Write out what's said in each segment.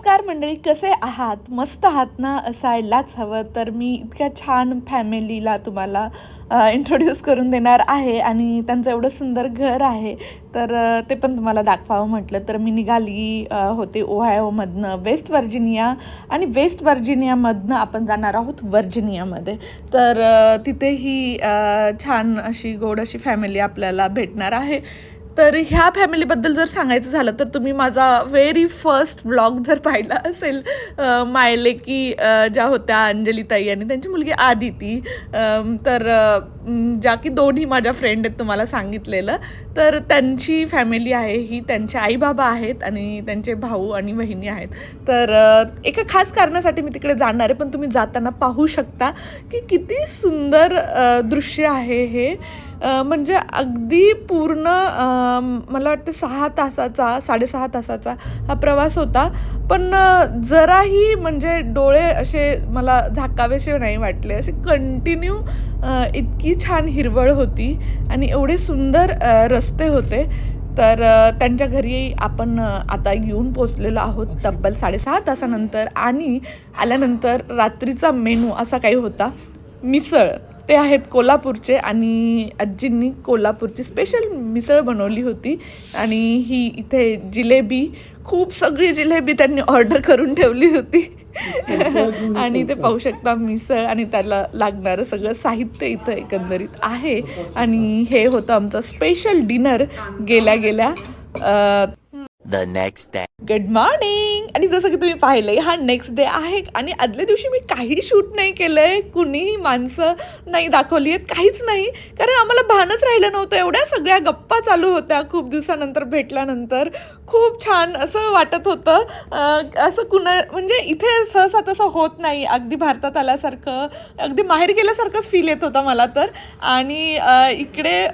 नमस्कार मंडळी कसे आहात? मस्त आहात ना? असायलाच हवं. तर मी इतक्या छान फॅमिलीला तुम्हाला इंट्रोड्यूस करून देणार आहे आणि त्यांचं एवढं सुंदर घर आहे तर ते पण तुम्हाला दाखवावं म्हटलं. तर मी निघाली होते ओहायोमधनं वेस्ट व्हर्जिनिया आणि वेस्ट व्हर्जिनियामधनं आपण जाणार आहोत व्हर्जिनियामध्ये. तर तिथेही छान अशी गोड अशी फॅमिली आपल्याला भेटणार आहे. तर ह्या फॅमिलीबद्दल जर सांगायचं झालं तर तुम्ही माझा व्हेरी फर्स्ट व्लॉग जर पाहिला असेल मायले की ज्या होत्या अंजलीताई आणि त्यांची मुलगी आदिती तर ज्या की दोन्ही माझ्या फ्रेंड आहेत तुम्हाला सांगितलेलं तर त्यांची फॅमिली आहे ही त्यांचे आईबाबा आहेत आणि त्यांचे भाऊ आणि बहिणी आहेत. तर एका खास कारणासाठी मी तिकडे जाणार आहे पण तुम्ही जाताना पाहू शकता की किती सुंदर दृश्य आहे हे. म्हणजे अगदी पूर्ण मला वाटतं सहा तासाचा साडेसहा तासाचा हा प्रवास होता. पण जराही म्हणजे डोळे असे मला झाकावेसे नाही वाटले. असे कंटिन्यू इतकी छान हिरवळ होती आणि एवढे सुंदर रस्ते होते. तर त्यांच्या घरी आपण आता येऊन पोचलेलो आहोत तब्बल साडेसहा तासानंतर आणि आल्यानंतर रात्रीचा मेनू असा काही होता. मिसळ. ते आहेत कोल्हापूरचे आणि आजींनी कोल्हापूरची स्पेशल मिसळ बनवली होती. आणि ही इथे जिलेबी खूप सगळी जिलेबी त्यांनी ऑर्डर करून ठेवली होती. आणि ते पाहू शकता मिसळ आणि त्याला लागणारं सगळं साहित्य इथं एकंदरीत आहे. आणि हे होतं आमचं स्पेशल डिनर गेल्या गेल्या the next day good morning आणि जसं की तुम्ही पाहिलंय हा नेक्स्ट डे आहे आणि आदल्या दिवशी मी काही शूट नाही केलंय कुणीही माणसं नाही दाखवली आहेत काहीच नाही. कारण आम्हाला भानच राहिलं नव्हतं. एवढ्या सगळ्या गप्पा चालू होत्या खूप दिवसानंतर भेटल्यानंतर. खूप छान असं वाटत होतं. असं कुणा म्हणजे इथे सहसा तसं होत नाही. अगदी भारतात आल्यासारखं अगदी माहेर गेल्यासारखंच फील येत होता मला तर. आणि इकडे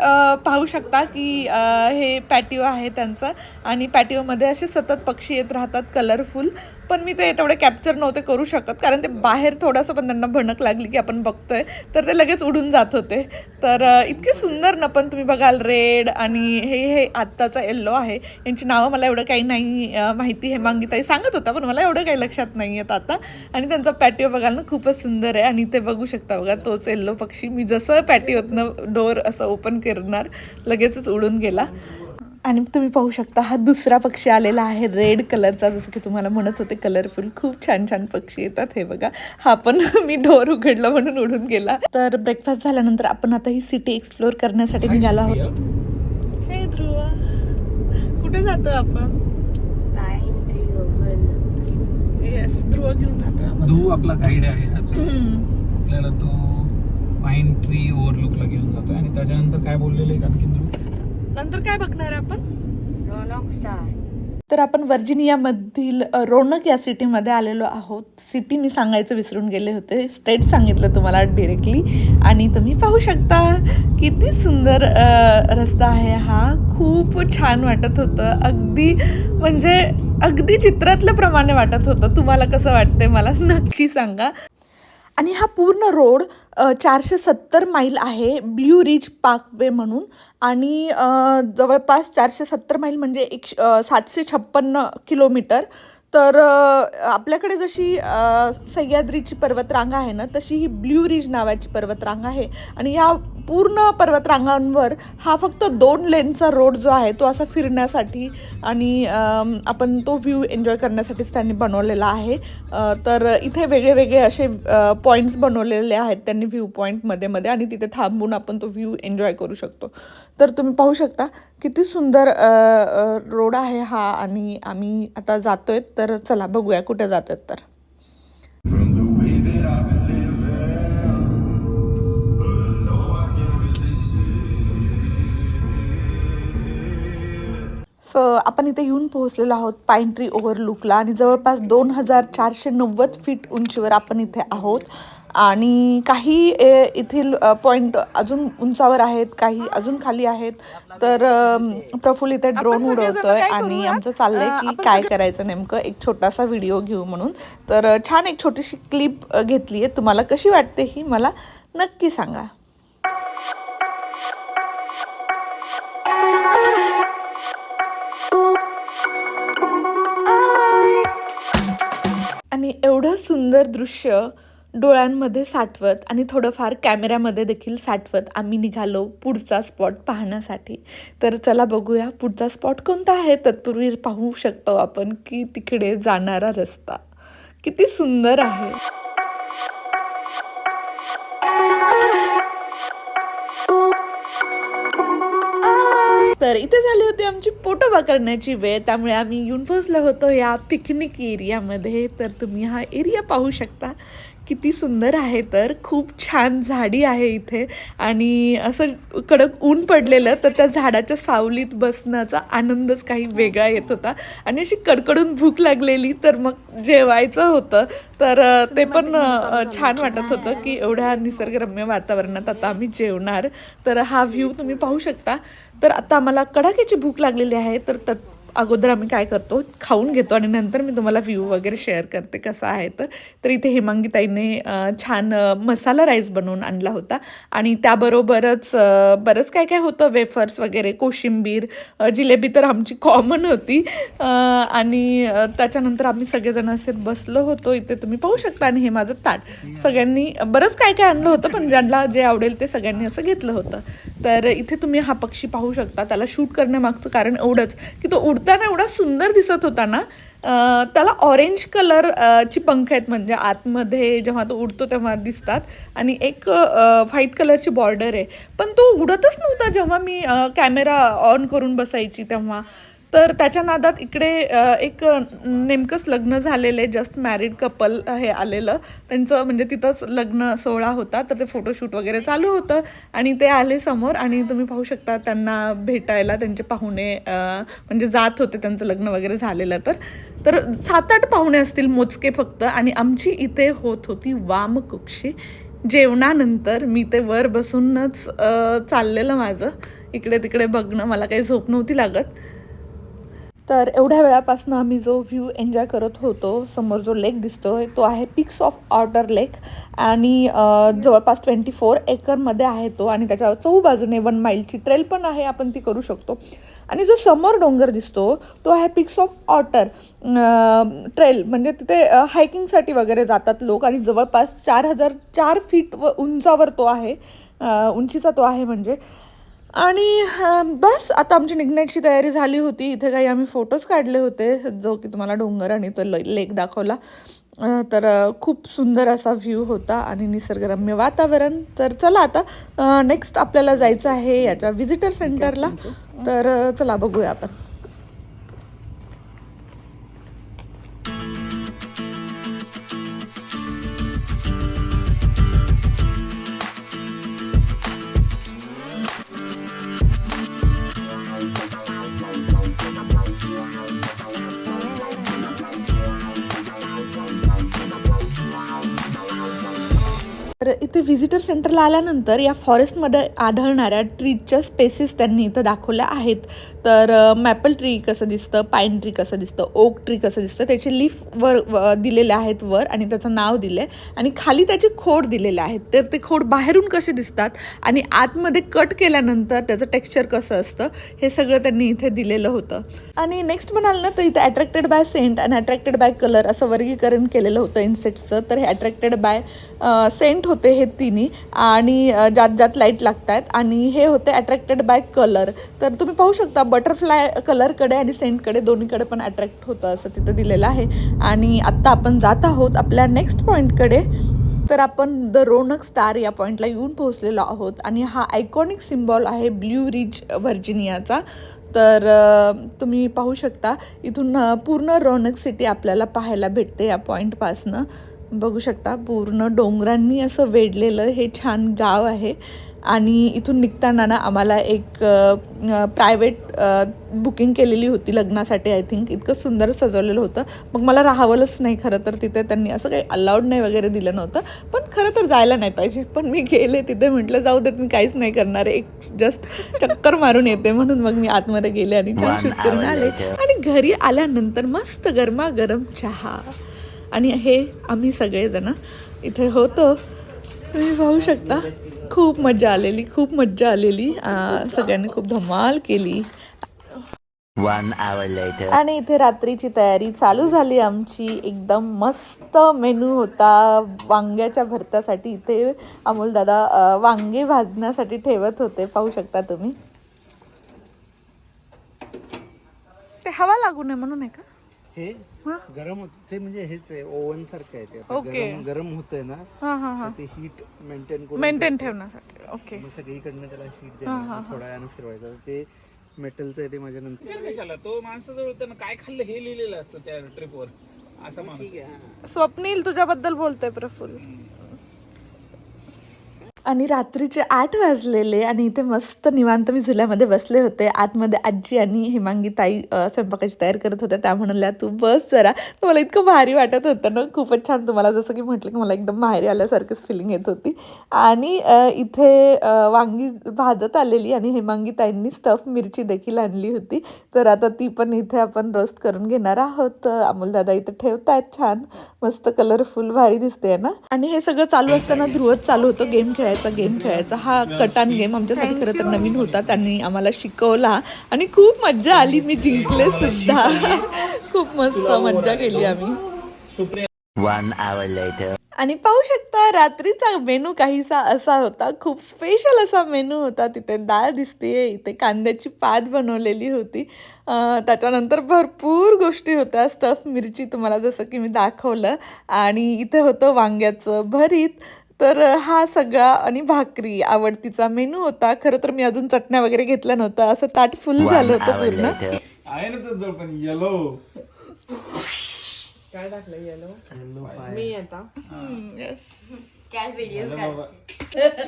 पाहू शकता की हे पॅटिओ आहे त्यांचं. आणि पॅटिओमध्ये असे सतत पक्षी येत राहतात कलरफुल पण मी ते तेवढे कॅप्चर नव्हते करू शकत. कारण ते बाहेर थोडंसं पण त्यांना भणक लागली की आपण बघतोय. तर ते लगेच उडून जात होते. तर इतके सुंदर ना पण तुम्ही बघाल रेड आणि हे हे आत्ताचा येल्लो आहे. यांची नावं मला एवढं काही नाही माहिती हे मांगीताई सांगत होता पण मला एवढं काही लक्षात नाही येत आता. आणि त्यांचा पॅटिओ बघाल ना खूपच सुंदर आहे आणि ते बघू शकता बघा तोच येल्लो पक्षी. मी जसं पॅटिओतनं डोअर असं ओपन करणार लगेचच उडून गेला. आणि तुम्ही पाहू शकता हा दुसरा पक्षी आलेला आहे रेड कलरचा जसं की तुम्हाला म्हणत होते कलरफुल खूप छान छान पक्षी येतात हे बघा. हा पण मी डोर उघडला म्हणून उडून गेला. तर ब्रेकफास्ट झाल्यानंतर आपण आता ही सिटी एक्सप्लोर करण्यासाठी निघालो आहोत. हे ध्रुव कुठे जातो आपण? येस ध्रुव घेऊन जातो धू आपला गाईड आहे आज. आपल्याला तो पाईन ट्री ओव्हरलुकला घेऊन जातोय. आणि त्याच्यानंतर काय बोललेलं आहे आणखी ध्रुव? नंतर काय बघणार आहे आपण? तर आपण व्हर्जिनियामधील रोनक या सिटीमध्ये आलेलो आहोत. सिटी मी सांगायचं विसरून गेले होते. स्टेट सांगितलं तुम्हाला डिरेक्टली आणि तुम्ही पाहू शकता किती सुंदर रस्ता आहे हा. खूप छान वाटत होतं. अगदी म्हणजे अगदी चित्रातल्याप्रमाणे वाटत होतं. तुम्हाला कसं वाटतंय मला नक्की सांगा. आणि हा पूर्ण रोड चारशे सत्तर माईल आहे ब्ल्यू रिज पार्कवे म्हणून. आणि जवळपास चारशे सत्तर माईल म्हणजे एक सातशे छप्पन्न किलोमीटर. तर आपल्याकडे जशी सह्याद्रीची पर्वतरांग आहे ना तशी ही ब्ल्यू रिज नावाची पर्वतरांग आहे. आणि या पूर्ण पर्वतरांगांवर हा फक्त दोन लेनचा रोड जो आहे तो असा फिरण्यासाठी आणि आपण तो व्ह्यू एन्जॉय करण्यासाठीच त्यांनी बनवलेला आहे. तर इथे वेगळे वेगळे असे पॉईंट्स बनवलेले आहेत त्यांनी व्ह्यू पॉईंटमध्ये मध्ये आणि तिथे थांबून आपण तो व्ह्यू एन्जॉय करू शकतो. तर तुम्ही पाहू शकता किती सुंदर रोड आहे हा आणि आम्ही आता जातोय. तर चला बघूया कुठे जातोय तर. आपण इथे येऊन पोहोचलेलो आहोत पाईन ट्री ओव्हरलुकला आणि जवळपास दोन हजार चारशे नव्वद फीट उंचीवर आपण इथे आहोत. आणि काही येथील पॉईंट अजून उंचावर आहेत काही अजून खाली आहेत. तर अम, प्रफुल्ल इथे ड्रोन उडवतोय आणि आमचं चाललंय की काय करायचं नेमकं? एक छोटासा व्हिडिओ घेऊ म्हणून. तर छान एक छोटीशी क्लिप घेतली आहे तुम्हाला कशी वाटते ही? मला नक्की सांगा. आणि एवढं सुंदर दृश्य डोळ्यांमध्ये साठवत आणि थोडंफार कॅमेऱ्यामध्ये देखील साठवत आम्ही निघालो पुढचा स्पॉट पाहण्यासाठी. तर चला बघूया पुढचा स्पॉट कोणता आहे? तत्पूर्वी पाहू शकतो आपण की तिकडे जाणारा रस्ता. किती सुंदर आहे. तर इथे झाली होती आमची पोटोबा करण्याची वेळ. त्यामुळे आम्ही येऊन होतो या पिकनिक एरियामध्ये तर तुम्ही हा एरिया पाहू शकता. किती सुंदर आहे तर. खूप छान झाडी आहे इथे. आणि असं कडक ऊन पडलेलं तर त्या झाडाच्या सावलीत बसण्याचा आनंदच काही वेगळा येत होता. आणि अशी कडकडून भूक लागलेली तर मग जेवायचं होतं. तर ते पण छान वाटत होतं की एवढ्या निसर्गरम्य वातावरणात आता आम्ही जेवणार. तर हा व्ह्यू तुम्ही पाहू शकता. तर आता आम्हाला कडाक्याची भूक लागलेली आहे तर तत् अगोदर आम्ही काय करतो खाऊन घेतो आणि नंतर मी तुम्हाला व्ह्यू वगैरे शेअर करते कसा आहे तर. तर इथे हेमांगीताईने छान मसाला राईस बनवून आणला होता. आणि त्याबरोबरच बरंच काय काय होतं वेफर्स वगैरे कोशिंबीर जिलेबी तर आमची कॉमन होती. आणि त्याच्यानंतर आम्ही सगळेजण असे बसलो होतो. इथे तुम्ही पाहू शकता आणि हे माझं ताट. सगळ्यांनी बरंच काय काय आणलं होतं पण ज्यांना जे आवडेल ते सगळ्यांनी असं घेतलं होतं. तर इथे तुम्ही हा पक्षी पाहू शकता. त्याला शूट करण्यामागचं कारण एवढंच की तो उडताना एवढा सुंदर दिसत होता ना त्याला ऑरेंज कलरची पंख आहेत म्हणजे आतमध्ये जेव्हा तो उडतो तेव्हा दिसतात आणि एक व्हाईट कलरची बॉर्डर आहे. पण तो उडतच नव्हता जेव्हा मी कॅमेरा ऑन करून बसायची तेव्हा. तर त्याच्या नादात इकडे एक नेमकंच लग्न झालेले जस्ट मॅरिड कपल हे आलेलं. त्यांचं म्हणजे तिथंच लग्न सोहळा होता तर ते फोटोशूट वगैरे चालू होतं आणि ते आले समोर आणि तुम्ही पाहू शकता त्यांना भेटायला त्यांचे पाहुणे म्हणजे जात होते त्यांचं लग्न वगैरे झालेलं तर. तर सात आठ पाहुणे असतील मोजके फक्त आणि आमची इथे होत होती वामकुक्षी. जेवणानंतर मी ते वर बसूनच चाललेलं माझं. इकडे तिकडे बघणं मला काही झोप नव्हती लागत. तर एवढ्या वेळापासून आम्ही जो व्ह्यू एन्जॉय करत होतो समोर जो लेक दिसतोय तो आहे पिक्स ऑफ ऑर्डर लेक आणि जवळपास ट्वेंटी फोर एकरमध्ये आहे तो आणि त्याच्या चहूबाजूने वन माईलची ट्रेल पण आहे आपण ती करू शकतो. आणि जो समोर डोंगर दिसतो तो आहे पिक्स ऑफ ऑटर ट्रेल म्हणजे तिथे हायकिंगसाठी वगैरे जातात लोक आणि जवळपास चार हजार चार फीट व उंचावर तो आहे उंचीचा तो आहे म्हणजे. आणि बस आता आमची निघण्याची तयारी झाली होती. इथे काही आम्ही फोटोज काढले होते जो की तुम्हाला डोंगर आणि तो ल लेक दाखवला. तर खूप सुंदर असा व्ह्यू होता आणि निसर्गरम्य वातावरण. तर चला आता नेक्स्ट आपल्याला जायचं आहे याच्या व्हिजिटर सेंटरला तर चला बघूया आपण सेंटरला आल्यानंतर या फॉरेस्टमध्ये आढळणाऱ्या ट्रीजच्या स्पेसिस त्यांनी इथं दाखवल्या आहेत. तर मॅपल ट्री कसं दिसतं पाईन ट्री कसं दिसतं ओक ट्री कसं दिसतं त्याचे लीफ वर व- दिलेले आहेत वर आणि त्याचं नाव दिलं आहे आणि खाली त्याचे खोड दिलेले आहेत. तर ते खोड बाहेरून कसे दिसतात आणि आतमध्ये कट केल्यानंतर त्याचं टेक्स्चर कसं असतं हे सगळं त्यांनी इथे दिलेलं होतं. आणि नेक्स्ट म्हणाल ना तर इथे अट्रॅक्टेड बाय सेंट आणि अट्रॅक्टेड बाय कलर असं वर्गीकरण केलेलं होतं इन्सेक्टचं तर हे अट्रॅक्टेड बाय सेंट होते हे तिन्ही. आणि ज्यात ज्यात लाइट लागत आहेत आणि हे होते अट्रॅक्टेड बाय कलर तर तुम्ही पाहू शकता बटरफ्लाय कलरकडे आणि सेंटकडे दोन्हीकडे पण अट्रॅक्ट होतं असं तिथं दिलेलं आहे. आणि आत्ता आपण जात आहोत आपल्या नेक्स्ट पॉईंटकडे तर आपण द रोनक स्टार या पॉईंटला येऊन पोहोचलेलो आहोत. आणि हा आयकॉनिक सिम्बॉल आहे ब्ल्यू रिच व्हर्जिनियाचा तर तुम्ही पाहू शकता इथून पूर्ण रौनक सिटी आपल्याला पाहायला भेटते या पॉईंटपासनं बघू शकता पूर्ण डोंगरांनी असं वेढलेलं हे छान गाव आहे. आणि इथून निघताना ना आम्हाला एक प्रायव्हेट बुकिंग केलेली होती लग्नासाठी आय थिंक इतकं सुंदर सजवलेलं होतं. मग मला राहावलंच नाही खरं तर तिथे. त्यांनी असं काही अलाउड नाही वगैरे दिलं नव्हतं. पण खरं तर जायला नाही पाहिजे. पण मी गेले तिथे म्हटलं जाऊ देत मी काहीच नाही करणार. एक जस्ट चक्कर मारून येते. म्हणून मग मी आतमध्ये गेले आणि छान शूट करून आले. आणि घरी आल्यानंतर मस्त गरमागरम चहा. आणि हे आम्ही सगळेजण इथे होतो. तुम्ही पाहू शकता खूप मजा आलेली खूप मजा आलेली. सगळ्यांनी खूप धमाल केली. आणि इथे रात्रीची तयारी चालू झाली आमची. एकदम मस्त मेनू होता. वांग्याच्या भरतासाठी इथे अमोलदादा अ, वांगे भाजण्यासाठी ठेवत होते. पाहू शकता तुम्ही. ते हवा लागू नये म्हणून आहे का? हे हा? गरम होत ते म्हणजे हेच आहे ओव्हन सारखं आहे ते. आता ओके. गरम गरम होतंय ना हा हा हा. तर ते हीट मेंटेन करून मेंटेन ठेवण्यासाठी ओके मग सगळीकडनं त्याला हीट द्यायचं थोड्या वेळानं फिरवायचं. तर ते मेटलचं आहे ते माझ्या नंतर विचार कशाला तो माणसाजवळ होतं ना काय खाल्लं हे लिहिलेलं असतं त्या ट्रिपवर असा माणूस. स्वप्नील तुझ्याबद्दल बोलतोय प्रफुल्ल. आणि रात्रीचे आठ वाजलेले आणि इथे मस्त निवांत मी झुल्यामध्ये बसले होते. आतमध्ये आजी आणि हेमांगी ताई स्वयंपाकाची तयार करत होत्या. त्या म्हणल्या तू बस जरा. मला इतकं भारी वाटत होतं ना. खूपच छान. तुम्हाला जसं की म्हटलं की मला एकदम बाहेर आल्यासारखंच फिलिंग येत होती. आणि इथे वांगी भाजत आलेली आणि हेमांगी ताईंनी स्टफ मिरची देखील आणली होती. तर आता ती पण इथे आपण रोस्ट करून घेणार आहोत. अमोलदादा इथे ठेवतायत छान. मस्त कलरफुल भारी दिसते ना. आणि हे सगळं चालू असताना ध्रुवच चालू होतं. गेम खेळायला. खेळायचा गेम खेळायचा. हा कटान गेम आमच्यासाठी खरं तर नवीन होता. त्यांनी आम्हाला शिकवला. आणि खूप मज्जा आली. मी जिंकले सुद्धा. खूप मस्त मज्जा केली आम्ही. Supriya One hour later. आणि पाहू शकता रात्रीचा मेनू काहीसा असा होता. खूप स्पेशल असा मेनू होता. तिथे डाळ दिसते इथे कांद्याची पात बनवलेली होती. अं, त्याच्यानंतर भरपूर गोष्टी होत्या. स्टफ मिरची तुम्हाला जसं की मी दाखवलं. आणि इथे होतं वांग्याचं भरीत. तर हा सगळा आणि भाकरी आवडतीचा मेनू होता. खरं तर मी अजून चटण्या वगैरे घेतल्या नव्हत्या. असं ताट फुल झालं होतं पूर्ण. आहे ना तुझं पण येलो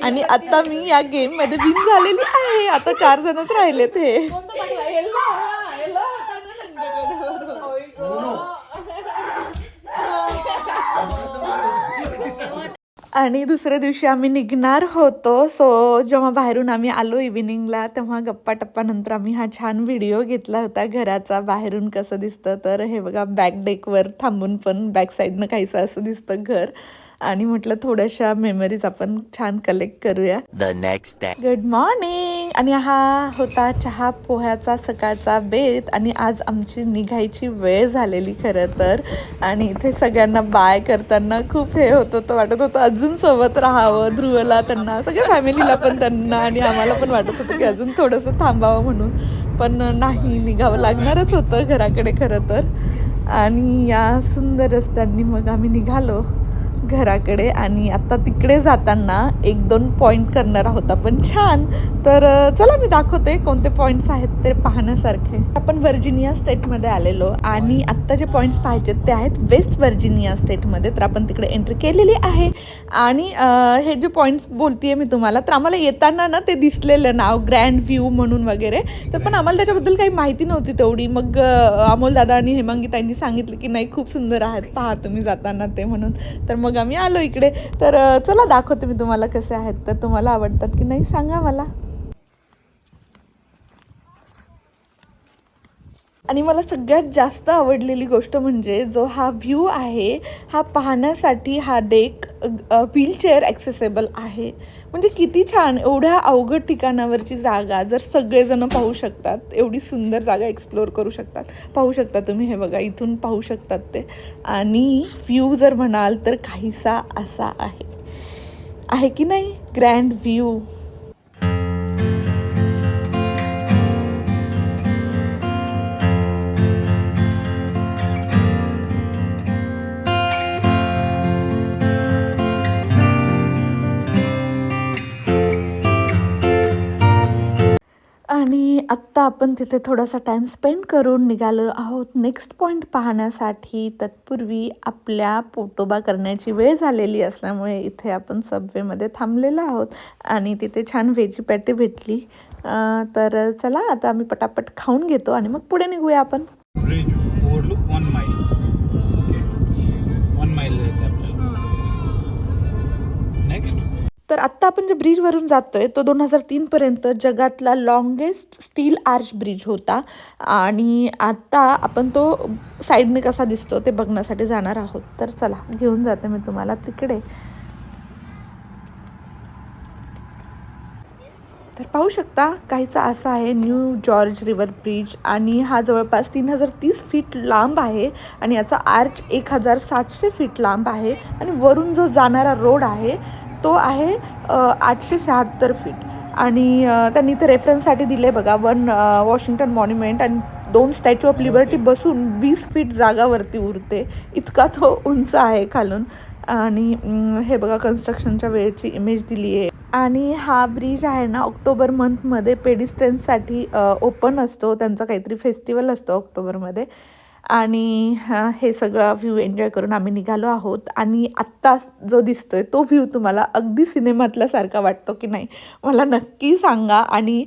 आणि आता मी या गेममध्ये विन झालेली आहे. आता चार जणच राहिलेत हे आणि दुसऱ्या दिवशी आम्ही निघणार होतो. सो जेव्हा बाहेरून आम्ही आलो इव्हिनिंगला तेव्हा गप्पा टप्पानंतर आम्ही हा छान व्हिडिओ घेतला होता घराचा. बाहेरून कसं दिसतं तर हे बघा बॅक डेकवर थांबून पण बॅक साईडनं काहीसं असं दिसतं घर. आणि म्हटलं थोड्याशा मेमरीज आपण छान कलेक्ट करूया. Next day. गुड मॉर्निंग आणि हा होता चहा पोह्याचा सकाळचा बेत. आणि आज आमची निघायची वेळ झालेली खरं तर. आणि इथे सगळ्यांना बाय करताना खूप हे होत होतं वाटत होतं अजून सोबत राहावं. ध्रुवला त्यांना सगळ्या फॅमिलीला पण त्यांना आणि आम्हाला पण वाटत होतं की अजून थोडंसं थांबावं म्हणून. पण नाही निघावं लागणारच होतं घराकडे खरं तर. आणि या सुंदर रस्त्यांनी मग आम्ही निघालो. घराकडे आणि आता तिकडे जाताना एक दोन पॉईंट करणार आहोत आपण. छान! तर चला मी दाखवते कोणते पॉईंट्स आहेत ते पाहण्यासारखे. आपण व्हर्जिनिया स्टेटमध्ये आलेलो आणि आत्ता जे पॉईंट्स पाहिजेत ते आहेत वेस्ट व्हर्जिनिया स्टेटमध्ये तर आपण तिकडे एंट्री केलेली आहे. आणि हे जे पॉईंट्स बोलतेय मी तुम्हाला तर आम्हाला येताना ना ते दिसलेलं नाव ग्रँड व्ह्यू म्हणून वगैरे. तर पण आम्हाला त्याच्याबद्दल काही माहिती नव्हती तेवढी. मग अ, अमोल दादा आणि हेमांगी त्यांनी सांगितलं की नाही खूप सुंदर आहेत पहा तुम्ही जाताना ते म्हणून. तर मग आम्ही आलो इकडे. तर चला दाखवते मी तुम्हाला कसे आहेत तर तुम्हाला आवडतात की नाही सांगा मला. आणि मला सगळ्यात जास्त आवडलेली गोष्ट म्हणजे जो हा व्ह्यू आहे हा पाहण्यासाठी हा डेक व्हीलचेअर ॲक्सेसेबल आहे. म्हणजे किती छान एवढ्या अवघड ठिकाणावरची जागा जर सगळेजण पाहू शकतात एवढी सुंदर जागा एक्सप्लोअर करू शकतात. पाहू शकता तुम्ही हे बघा इथून पाहू शकतात ते. आणि व्ह्यू जर म्हणाल तर काहीसा असा आहे. आहे की नाही? ग्रँड व्ह्यू आत्ता आपण तिथे थोडासा टाईम स्पेंड करून निघालो आहोत. नेक्स्ट पॉईंट पाहण्यासाठी तत्पूर्वी आपल्या पोटोबा करण्याची वेळ झालेली असल्यामुळे इथे आपण सबवेमध्ये थांबलेलो आहोत आणि तिथे छान व्हेजी पॅटी भेटली. तर चला आता आम्ही पटापट खाऊन घेतो आणि मग पुढे निघूया आपण. Bridge overlook one mile okay one mile जायचं आपल्याला. नेक्स्ट तर आत्ता आपण जे ब्रिजवरून जातोय तो दोन हजार तीनपर्यंत जगातला लॉंगेस्ट स्टील आर्च ब्रिज होता. आणि आत्ता आपण तो साईडने कसा दिसतो ते बघण्यासाठी जाणार आहोत. तर चला घेऊन जाते मी तुम्हाला तिकडे. तर पाहू शकता काहीचा असा आहे न्यू जॉर्ज रिव्हर ब्रिज आणि हा जवळपास तीन हजार तीस फीट लांब आहे आणि याचा आर्च एक हजार सातशे फीट लांब आहे आणि वरून जो जाणारा रोड आहे तो आहे आठशे शहात्तर फीट आणि त्यांनी इथे रेफरन्ससाठी दिले बघा वन वॉशिंग्टन मॉन्युमेंट आणि दोन स्टॅच्यू ऑफ लिबर्टी बसून वीस फीट जागावरती उरते इतका तो उंच आहे खालून. आणि हे बघा कन्स्ट्रक्शनच्या वेळेची इमेज दिली आहे आणि हा ब्रिज आहे ना ऑक्टोबर मंथमध्ये पेडिस्टन्ससाठी ओपन असतो. त्यांचा काहीतरी फेस्टिवल असतो ऑक्टोबरमध्ये आणि हे सगळं व्ह्यू एन्जॉय करून आम्ही निघालो आहोत. आणि आत्ता जो दिसतो आहे तो व्ह्यू तुम्हाला अगदी सिनेमातल्यासारखा वाटतो की नाही मला नक्की सांगा. आणि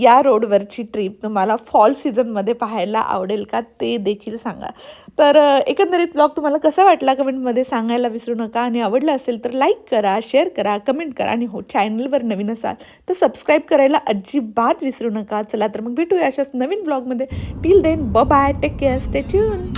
या रोडवरची ट्रिप तुम्हाला फॉल सीझनमध्ये पाहायला आवडेल का ते देखील सांगा. तर एकंदरीत ब्लॉग तुम्हाला कसा वाटला कमेंटमध्ये सांगायला विसरू नका. आणि आवडला असेल तर लाईक करा शेअर करा कमेंट करा. आणि हो चॅनलवर नवीन असाल तर सबस्क्राईब करायला अजिबात विसरू नका. चला तर मग भेटूया अशाच नवीन ब्लॉगमध्ये टिल देन ब bye take care Yeah, stay tuned.